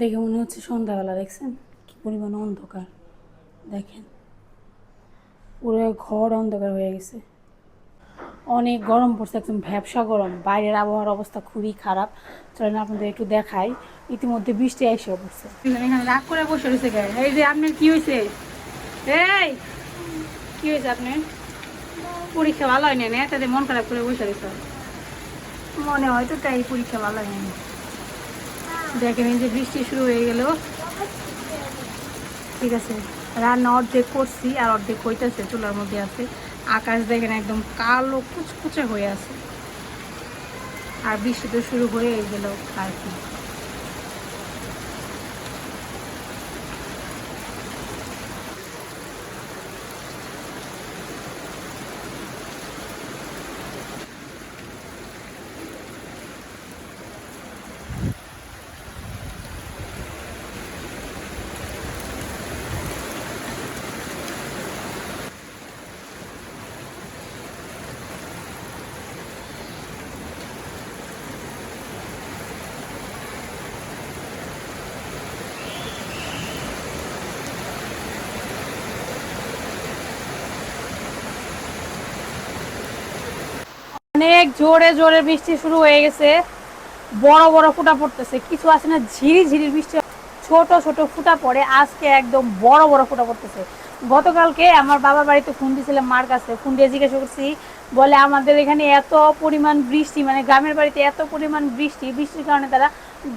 দেখে মনে হচ্ছে সন্ধ্যাবেলা দেখছেন? কি পরিমাণ অন্ধকার। দেখেন পুরো ঘর অন্ধকার হয়ে গেছে। অনেক গরম পড়ছে একদম ভ্যাবসা গরম। বাইরের আবহাওয়ার অবস্থা খুবই খারাপ। চলেন আপনাদের একটু দেখাই। ইতিমধ্যে বৃষ্টি এসে পড়ছে। এখানে রাগ করে বসে রয়েছে গায়ে এই যে আপনার কি হয়েছে? এই কি হয়েছে আপনার? পরীক্ষা ভালো হয়নি না? তাতে মন খারাপ করে বসে রয়েছে। মনে হয় তো তাই পরীক্ষা ভালো হয়নি। দেখেন এই যে বৃষ্টি শুরু হয়ে গেল। ঠিক আছে। রান্না অর্ধেক করছি আর অর্ধেক হইতেছে, চুলার মধ্যে আছে। আকাশ দেখেন একদম কালো কুচকুচে হয়ে আছে। আর বৃষ্টি তো শুরু হয়ে গেল আর কি। অনেক জোরে জোরে বৃষ্টি শুরু হয়ে গেছে। বড় বড় ফুটা পড়তেছে। কিছু আছে না, ঝিরি ঝিরি বৃষ্টি। ছোট ছোট ফুটা পড়ে, আজকে একদম বড় বড় ফুটা পড়তেছে। গতকালকে আমার বাবার বাড়িতে ফোন দিয়েছিলাম মার কাছে। ফোন দিয়ে জিজ্ঞাসা করছি, বলে আমাদের এখানে এত পরিমাণ বৃষ্টি মানে গ্রামের বাড়িতে এত পরিমাণ বৃষ্টি, বৃষ্টির কারণে তারা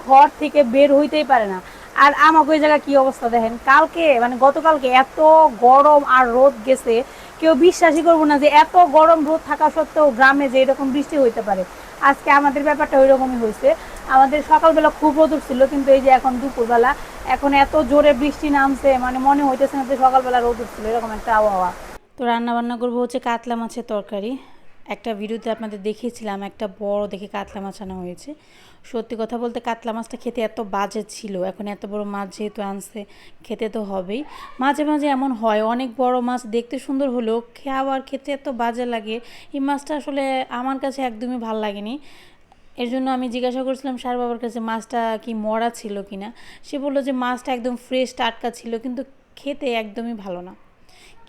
ঘর থেকে বের হইতেই পারে না। আর আমাকে ওই জায়গায় কি অবস্থা দেখেন? কালকে মানে গতকালকে এত গরম আর রোদ গেছে কেউ বিশ্বাসই করব না যে এত গরম রোদ থাকা সত্ত্বেও গ্রামে যে এরকম বৃষ্টি হইতে পারে। আজকে আমাদের ব্যাপারটা ওই রকমই হয়েছে। আমাদের সকালবেলা খুব রোদ ছিল কিন্তু এই যে এখন দুপুরবেলা, এখন এত জোরে বৃষ্টি নামছে মানে মনে হইতেছে না যে সকালবেলা রোদ উঠছিল, এরকম একটা আবহাওয়া। তো রান্না বান্না করব হচ্ছে কাতলা মাছের তরকারি। একটা ভিডিওতে আপনাদের দেখিয়েছিলাম, একটা বড় দেখে কাতলা মাছ আনা হয়েছে। সত্যি কথা বলতে কাতলা মাছটা খেতে এত বাজে ছিল, এখন এত বড় মাছ যেহেতু আনছে, খেতে তো হবেই। মাঝে মাঝে এমন হয়, অনেক বড় মাছ দেখতে সুন্দর হলেও খাওয়ার খেতে এত বাজে লাগে। এই মাছটা আসলে আমার কাছে একদমই ভালো লাগেনি। এর জন্য আমি জিজ্ঞাসা করছিলাম সার বাবার কাছে মাছটা কি মরা ছিল কিনা? সে বলল যে, মাছটা একদম ফ্রেশ টাটকা ছিল, কিন্তু খেতে একদমই ভালো না।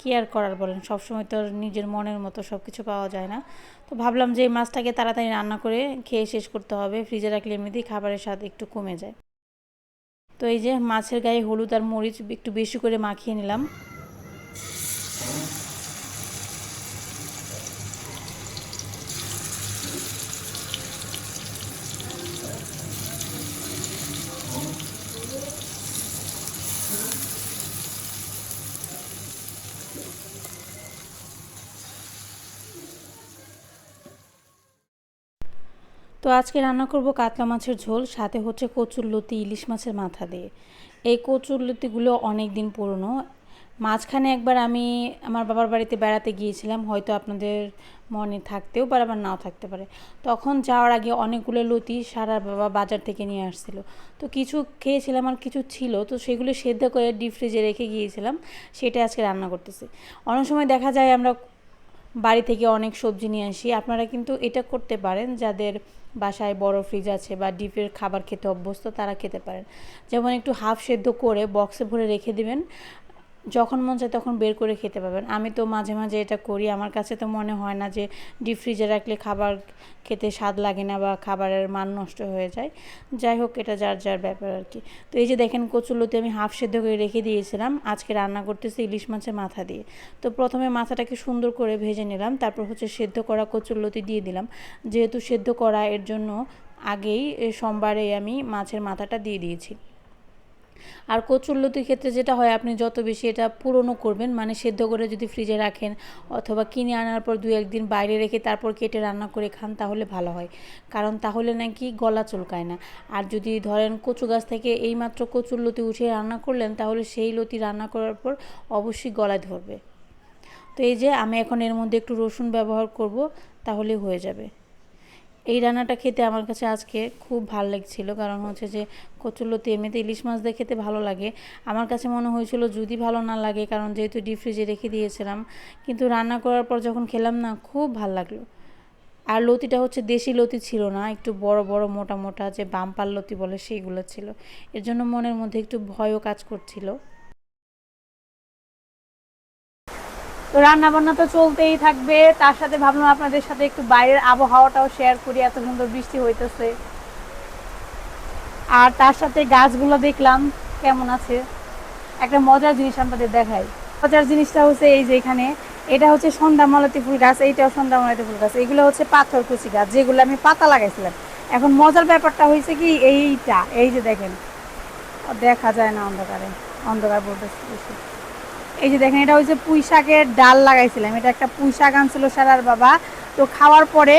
কি আর করার বলেন। সবসময় তো নিজের মনের মতো সব কিছু পাওয়া যায় না। তো ভাবলাম যে এই মাছটাকে তাড়াতাড়ি রান্না করে খেয়ে শেষ করতে হবে। ফ্রিজে রাখলে এমনিতেই খাবারের স্বাদ একটু কমে যায়। তো এই যে মাছের গায়ে হলুদ আর মরিচ একটু বেশি করে মাখিয়ে নিলাম। তো আজকে রান্না করব কাতলা মাছের ঝোল, সাথে হচ্ছে কচুর লতি, ইলিশ মাছের মাথা দিয়ে। এই কচুর লতিগুলো অনেক দিন পুরনো। মাঝখানে একবার আমি আমার বাবার বাড়িতে বেড়াতে গিয়েছিলাম, হয়তো আপনাদের মনে থাকতেও পারে আবার নাও থাকতে পারে। তখন যাওয়ার আগে অনেকগুলো লতি সারা বাবা বাজার থেকে নিয়ে আসছিল। তো কিছু খেয়েছিলাম আর কিছু ছিল, তো সেগুলো সেদ্ধ করে ডিপ ফ্রিজে রেখে গিয়েছিলাম, সেটা আজকে রান্না করতেছি। অনেক সময় দেখা যায় আমরা বাড়ি থেকে অনেক সবজি নিয়ে আসি। আপনারা কিন্তু এটা করতে পারেন, যাদের বাসায় বড় ফ্রিজ আছে বা ডিপের খাবার খেতে অভ্যস্ত, তারা খেতে পারেন। যেমন একটু হাফ সেদ্ধ করে বক্সে ভরে রেখে দিবেন। যখন মন চায় তখন বের করে খেতে পাবেন আমি তো মাঝে মাঝে এটা করি। আমার কাছে তো মনে হয় না যে ডিপ ফ্রিজে রাখলে খাবার খেতে স্বাদ লাগে না বা খাবারের মান নষ্ট হয়ে যায়। যাই হোক, এটা যার যার ব্যাপার আর কি। তো এই যে দেখেন কচুলতে আমি হাফ সেদ্ধ করে রেখে দিয়েছিলাম। আজকে রান্না করতেছি ইলিশ মাছের মাথা দিয়ে। তো প্রথমে মাথাটাকে সুন্দর করে ভেজে নিলাম। তারপর হচ্ছে সেদ্ধ করা কচুরলতি দিয়ে দিলাম। যেহেতু সেদ্ধ করা এর জন্য আগেই সোমবারে আমি মাছের মাথাটা দিয়ে দিয়েছি। আর কচুরলতির ক্ষেত্রে যেটা হয়, আপনি যত বেশি এটা পুরনো করবেন মানে সেদ্ধ করে যদি ফ্রিজে রাখেন অথবা কিনে আনার পর দু একদিন বাইরে রেখে তারপর কেটে রান্না করে খান, তাহলে ভালো হয়। কারণ তাহলে নাকি গলা চুলকায় না। আর যদি ধরেন কচু গাছ থেকে এইমাত্র কচুর লতি উঠিয়ে রান্না করলেন, তাহলে সেই লতি রান্না করার পর অবশ্যই গলায় ধরবে। তো এই যে, আমি এখন এর মধ্যে একটু রসুন ব্যবহার করব, তাহলে হয়ে যাবে। এই রান্নাটা খেতে আমার কাছে আজকে খুব ভালো লাগছিল। কারণ হচ্ছে যে কচুরলতি এমনিতে ইলিশ মাছ দিয়ে খেতে ভালো লাগে। আমার কাছে মনে হয়েছিল যদি ভালো না লাগে, কারণ যেহেতু ডিপ ফ্রিজে রেখে দিয়েছিলাম। কিন্তু রান্না করার পর যখন খেলাম না, খুব ভালো লাগল। আর লতিটা হচ্ছে দেশি লতি ছিল না, একটু বড় বড়, মোটা মোটা যে বাম্পার লতি বলে সেইগুলো ছিল। এর জন্য মনের মধ্যে একটু ভয়ও কাজ করছিল। তো রান্না বান্না তো চলতেই থাকবে। তার সাথে ভাবলাম আপনাদের সাথে একটু বাইরের আবহাওয়াটাও শেয়ার করি, এত সুন্দর বৃষ্টি হইতেছে। আর তার সাথে গাছগুলো দেখলাম, কেমন আছে? একটা মজার জিনিস আপনাদের দেখাই। মজার জিনিসটা হচ্ছে এই যে এখানে, এটা হচ্ছে সন্ধ্যা মালতী ফুল গাছ, এইটাও সন্ধ্যা মালতী ফুল গাছ। এগুলো হচ্ছে পাথর কুচি গাছ, যেগুলো আমি পাতা লাগাইছিলাম। এখন মজার ব্যাপারটা হয়েছে কি, এইটা, এই যে দেখেন। দেখা যায় না অন্ধকারে, অন্ধকার বলতেছি বেশি। এই যে দেখেন, এটা হচ্ছে পুঁই শাকের ডাল লাগাইছিলাম। এটা একটা পুঁই শাক আনছিল সারার বাবা। তো খাওয়ার পরে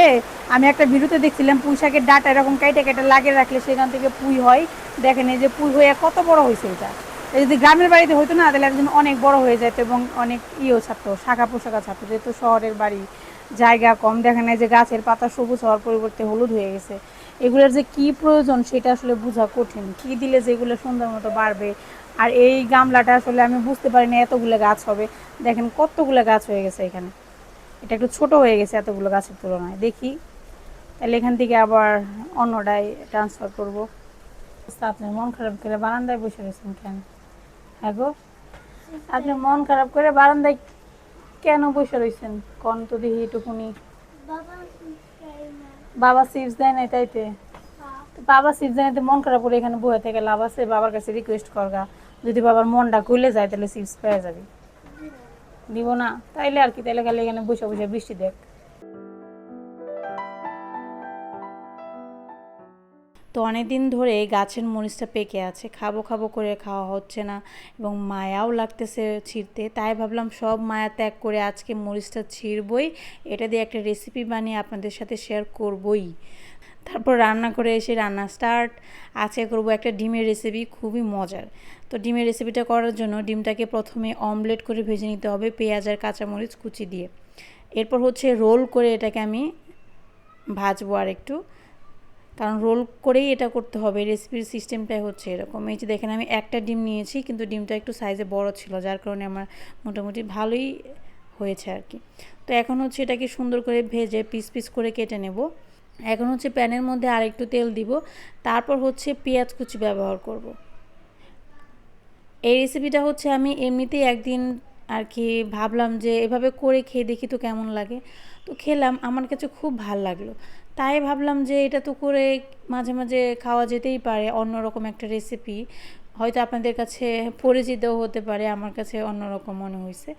আমি একটা ভিডিওতে দেখছিলাম পুঁই শাকের ডাটা এরকম কেটে কেটে লাগিয়ে রাখলে সেখান থেকে পুঁই হয়। দেখেন, এই যে পুঁই হয়ে কত বড় হয়েছে এটা। যদি গ্রামের বাড়িতে হতো না, তাহলে একজন অনেক বড় হয়ে যেত এবং অনেক ইয়েও ছাড়তো, শাখা পোশাকা ছাড়তো। যেহেতু শহরের বাড়ি, জায়গা কম। দেখেন, এই যে গাছের পাতা সবুজ হওয়ার পরিবর্তে হলুদ হয়ে গেছে। এগুলোর যে কি প্রয়োজন, সেটা আসলে বোঝা কঠিন। কি দিলে যেগুলো সুন্দর মতো বাড়বে আর এই গামলাটা আসলে আমি বুঝতে পারিনি এতগুলো গাছ হবে। দেখেন কতগুলো গাছ হয়ে গেছে এখানে। এটা একটু ছোট হয়ে গেছে এতগুলো গাছের তুলনায়। দেখি। তাহলে এখান থেকে আবার অন্যটায় ট্রান্সফার করব। আপনি মন খারাপ করে বারান্দায় বসে রয়েছেন কেন? হ্যাঁ গো। আপনি মন খারাপ করে বারান্দায় কেন বসে রয়েছেন? কন তো দেখি একটুকুনি বাবা চিপস দেয় নাই তাইতে? তো বাবা চিপস দেয় নাই মন খারাপ করে এখানে বসে থেকে লাভ আছে বাবার কাছে রিকোয়েস্ট করগা। যদি বাবার মনটা খুলে যায়, তাহলে চিপস পেয়ে যাবি। দিব না, তাইলে আর কি, তাইলে খালি এখানে বসে বসে বৃষ্টি দেখ। তো অনেক দিন ধরে গাছের মরিচটা পেকে আছে, খাব খাব করে খাওয়া হচ্ছে না এবং মায়াও লাগতেছে ছিঁড়তে, তাই ভাবলাম সব মায়া ত্যাগ করে আজকে মরিচটা ছিঁড়বই। এটা দিয়ে একটা রেসিপি বানিয়ে আপনাদের সাথে শেয়ার করবই। তারপর রান্না করে এসে রান্না স্টার্ট আজকে করব একটা ডিমের রেসিপি খুবই মজার। তো ডিমের রেসিপিটা করার জন্য ডিমটাকে প্রথমে অমলেট করে ভেজে নিতে হবে পেঁয়াজ আর কাঁচামরিচ কুচি দিয়ে। এরপর হচ্ছে রোল করে এটাকে আমি ভাজবো আর একটু। কারণ রোল করেই এটা করতে হবে রেসিপির সিস্টেমটাই হচ্ছে এরকম। এই যে দেখেন, আমি একটা ডিম নিয়েছি, কিন্তু ডিমটা একটু সাইজে বড় ছিল, যার কারণে আমার মোটামুটি ভালোই হয়েছে আর কি। তো এখন হচ্ছে এটাকে সুন্দর করে ভেজে পিস পিস করে কেটে নেব। এখন হচ্ছে প্যানের মধ্যে আরেকটু তেল দিব। তারপর হচ্ছে পেঁয়াজ কুচি ব্যবহার করব। এই রেসিপিটা হচ্ছে আমি এমনিতেই একদিন আর কি ভাবলাম যে এভাবে করে খেয়ে দেখি তো কেমন লাগে। তো খেলাম, আমার কাছে খুব ভালো লাগল। তাই ভাবলাম যে এটা তো করে মাঝে মাঝে খাওয়া যেতেই পারে অন্যরকম একটা রেসিপি হয়তো আপনাদের কাছে পরিচিতও হতে পারে, আমার কাছে অন্যরকম মনে হয়েছে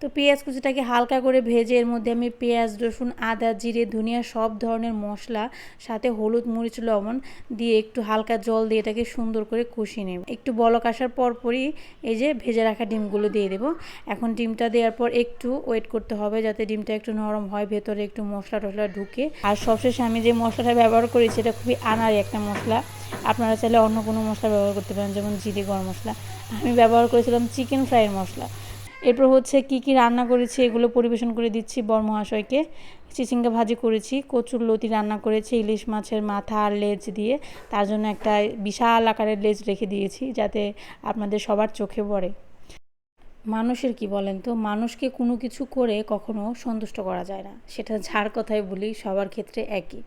তো পেঁয়াজ কুচিটাকে হালকা করে ভেজে এর মধ্যে আমি পেঁয়াজ, রসুন, আদা, জিরে, ধনিয়া সব ধরনের মশলা, সাথে হলুদ, মরিচ, লবণ দিয়ে একটু হালকা জল দিয়ে এটাকে সুন্দর করে কষিয়ে নেব। একটু বলক আসার পরপরই এই যে ভেজে রাখা ডিমগুলো দিয়ে দেবো। এখন ডিমটা দেওয়ার পর একটু ওয়েট করতে হবে যাতে ডিমটা একটু নরম হয়, ভেতরে একটু মশলা টশলা ঢুকে। আর সবশেষে আমি যে মশলাটা ব্যবহার করেছি, এটা খুবই আনারি একটা মশলা। আপনারা চাইলে অন্য কোনো মশলা ব্যবহার করতে পারেন, যেমন জিরে গরম মশলা। আমি ব্যবহার করেছিলাম চিকেন ফ্রাইয়ের মশলা। এরপর হচ্ছে কি কি রান্না করেছি, এগুলো পরিবেশন করে দিচ্ছি বর মহাশয়কে চিচিঙ্গা ভাজি করেছি, কচুর লতি রান্না করেছি, ইলিশ মাছের মাথা আর লেজ দিয়ে। তার জন্য একটা বিশাল আকারের লেজ রেখে দিয়েছি যাতে আপনাদের সবার চোখে পড়ে। মানুষের কি বলেন তো? মানুষকে কোনো কিছু করে কখনো সন্তুষ্ট করা যায় না। সেটা যার কথাই বলি, সবার ক্ষেত্রে একই।